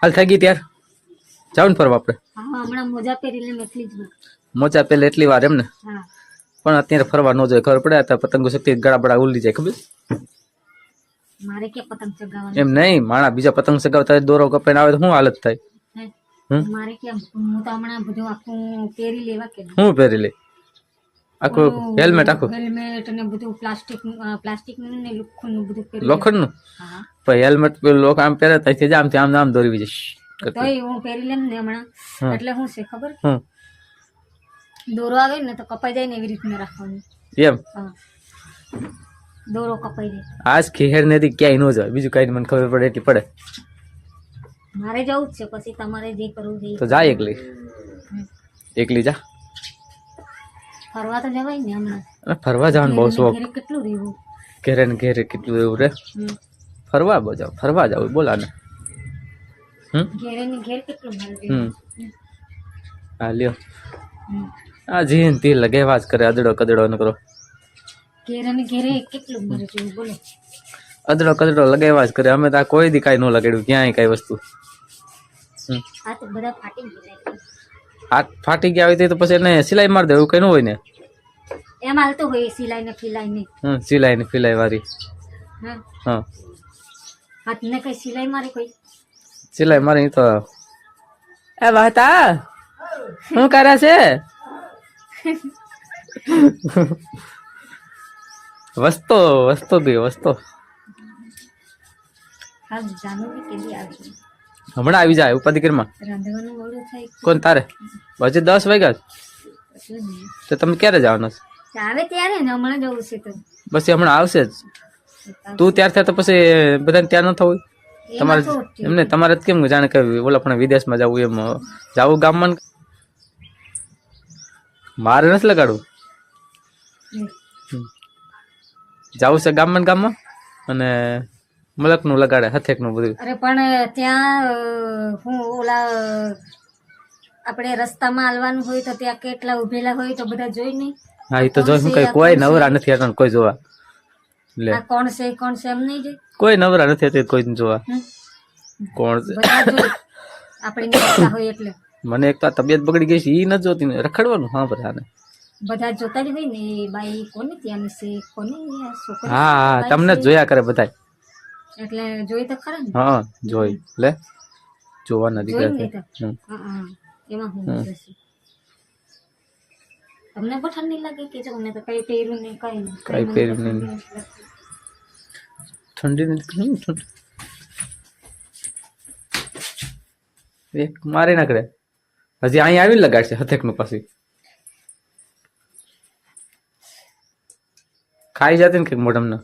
હાલ થઈ ગઈ ત્યાર? જાવ ને ફરવા આપણે. મોજા પહેરી એટલી વાર. મોચા પેલે એટલી વાર એમ ને? પણ અત્યારે ફરવા ન જોઈએ ખબર પડે તો પતંગો શક્તિ ગળા બળા ઉલી જાય ખબર? મારે ક્યાં પતંગ ચગાવવાની? એમ નહીં માણા બીજા પતંગ સગાવતા દોરો કપાઈને આવે તો શું હાલત થાય? મારે હું તો હમણાં બધું આખું પહેરી લેવા કે શું પહેરી લે? આખું હેલ્મેટ આખું? હેલ્મેટ ને બધું પ્લાસ્ટિક પ્લાસ્ટિકનું ને લોખંડનું બધું હા. પછી હેલ્મેટ પેલું લોકો આમ પહેરે ત્યાંથી જ આમથી આમ આમ દોરવી જઈશ. તોય હું પહેરી લેમ ને હમણાં. એટલે શું છે ખબર? દોરવા ગઈ ને તો કપાઈ જાય ને એવી રીતના રાખવાનું. એમ? દોરો કપાઈ જાય. આજ ખેર નથી ક્યાંય ન જાય. બીજું કઈ મને ખબર પડે એટલી પડે. મારે જવું જ છે પછી તમારે જે કરવું છે તો જાય એકલી. એકલી જા. ફરવા તો જવાય ને હમણાં. ફરવા જવાનું બહુ શોખ. કેટલું રહેવું? ઘેરે ને ઘેરે કેટલું એવું રે. ફરવા બજાવ જાવ ફરવા જાવ બોલા ને હમ? હા લ્યો. આ જીન તી લગેવા જ કરે અદડો કદડો ન કરો. અદડો કદડો લગાવ્યા જ કરે. અમે તો આ કોઈ દી કાંઈ ન લગાડ્યું ક્યાંય કાંઈ વસ્તુ. હાથ ફાટી ગયા હોય તો પછી એને સિલાઈ મારી દે એવું કઈ ન હોય ને? એમ હાલતું હોય સિલાઈ ને ફિલાઈ ને. હમ સિલાઈ ને ફિલાઈ વાળી હા. હા હાથ ને કઈ સિલાઈ મારી કોઈ? સિલાઈ મારી તો એ વાતા શું કરે છે? વસ્તો વસ્તો વસ્તો. બી આવશે હમણાં આવી જાય ઉપાધિ કરીમાં રાંધવાનું મોડું થાય. કોણ તારે? પછી દસ વાગ્યા તો તમે ક્યારે જવાના છે? આવે ત્યારે ને હમણાં જવું છે તો. પછી હમણાં આવશે જ. તું ત્યાર થયા તો પછી બધાને ત્યાં ન થવું? તમારે એમને તમારે કેમ જાણે કે ઓલા પણ વિદેશમાં જવું એમ. જવું ગામમાં મારે નથી લગાડવું. જવું છે ગામમાં ગામમાં? અને મલકનું લગાડે હથેકનું બધું. અરે પણ ત્યાં હું ઓલા આપણે રસ્તામાં હાલવાનું હોય તો ત્યાં કેટલા ઉભેલા હોય તો બધા જોઈ નહીં? હા એ તો જોઈ હું કઈ કોઈ નવરા નથી કોઈ જોવા. લે. કોણ છે કોણ છે એમ નહીં જોઈ કોઈ નવરા નથી હતી કોઈ જોવા. કોણ છે? આપણે હોય એટલે. મને એક તો તબિયત બગડી ગઈ છે એ ન જોતી ને. રખડવાનું? હા બધાને બધા જોતા જ હોય ને બાઈ કોને ત્યાં છે કોને આ હા હા તમને જોયા કરે બધા એટલે જોઈ તો ખરા ને? હા જોઈ. લે. જોવાના નથી દીકરા નહીં તો. છે. હમ. હા, હા. એમાં હું તમને પણ ઠંડી લાગે કે જો અમને તો કઈ પહેર્યું નહીં કઈ કઈ પહેર્યું નહીં. ઠંડી નથી ઠંડી મારી નાખડે હજી અહીં આવીને લગાડશે હથેકનું પાછી. ખાઈ જતી ને કંઈક મોઢમને